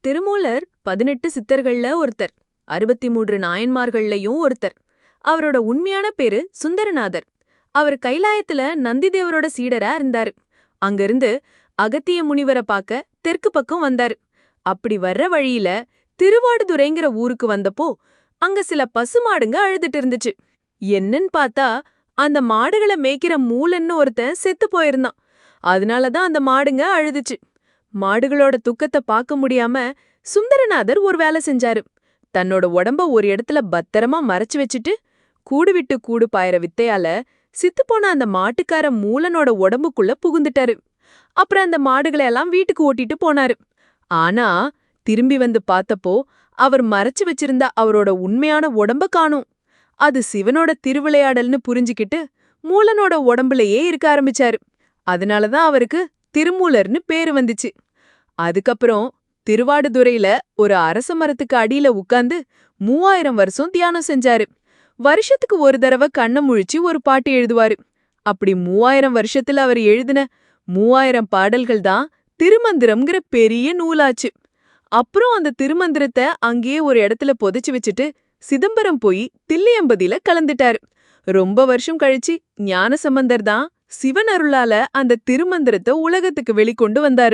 திருமூலர் பதினெட்டு சித்தர்கள்ல ஒருத்தர் அறுபத்தி மூன்று நாயன்மார்கள்லயும் ஒருத்தர். அவரோட உண்மையான பேரு சுந்தரநாதர். அவர் கைலாயத்துல நந்திதேவரோட சீடரா இருந்தாரு. அங்கிருந்து அகத்திய முனிவரை பார்க்க தெற்கு பக்கம் வந்தாரு. அப்படி வர்ற வழியில திருவாடுதுறைங்கிற ஊருக்கு வந்தப்போ அங்க சில பசுமாடுங்க அழுதுட்டு இருந்துச்சு. என்னன்னு பார்த்தா அந்த மாடுகளை மேய்க்கிற மூலன்னு ஒருத்தன் செத்து போயிருந்தான். அதனாலதான் அந்த மாடுங்க அழுதுச்சு. மாடுகளோட துக்கத்தை பார்க்க முடியாம சுந்தரநாதர் ஒரு வேலை செஞ்சாரு. தன்னோட உடம்ப ஒரு இடத்துல பத்திரமா மறைச்சு வச்சுட்டு கூடு விட்டு கூடு பாயிற வித்தையால சித்துப்போன அந்த மாட்டுக்கார மூலனோட உடம்புக்குள்ள புகுந்துட்டாரு. அப்புறம் அந்த மாடுகளை எல்லாம் வீட்டுக்கு ஓட்டிட்டு போனாரு. ஆனா திரும்பி வந்து பார்த்தப்போ அவர் மறைச்சு வச்சிருந்த அவரோட உண்மையான உடம்ப காணும். அது சிவனோட திருவிளையாடல்னு புரிஞ்சுக்கிட்டு மூலனோட உடம்புலயே இருக்க ஆரம்பிச்சாரு. அதனாலதான் அவருக்கு திருமூலர்னு பேரு வந்துச்சு. அதுக்கப்புறம் திருவாடுதுறையில ஒரு அரச மரத்துக்கு அடியில உட்கார்ந்து மூவாயிரம் வருஷம் தியானம் செஞ்சாரு. வருஷத்துக்கு ஒரு தடவை கண்ணை முழிச்சு ஒரு பாட்டு எழுதுவாரு. அப்படி மூவாயிரம் வருஷத்துல அவர் எழுதின மூவாயிரம் பாடல்கள் தான் திருமந்திரம்ங்கிற பெரிய நூலாச்சு. அப்புறம் அந்த திருமந்திரத்தை அங்கேயே ஒரு இடத்துல புதைச்சு வச்சுட்டு சிதம்பரம் போய் தில்லியம்பதியில கலந்துட்டாரு. ரொம்ப வருஷம் கழிச்சு ஞானசம்பந்தர் தான் சிவன் அருளால அந்த திருமந்திரத்தை உலகத்துக்கு வெளிக்கொண்டு வந்தாரு.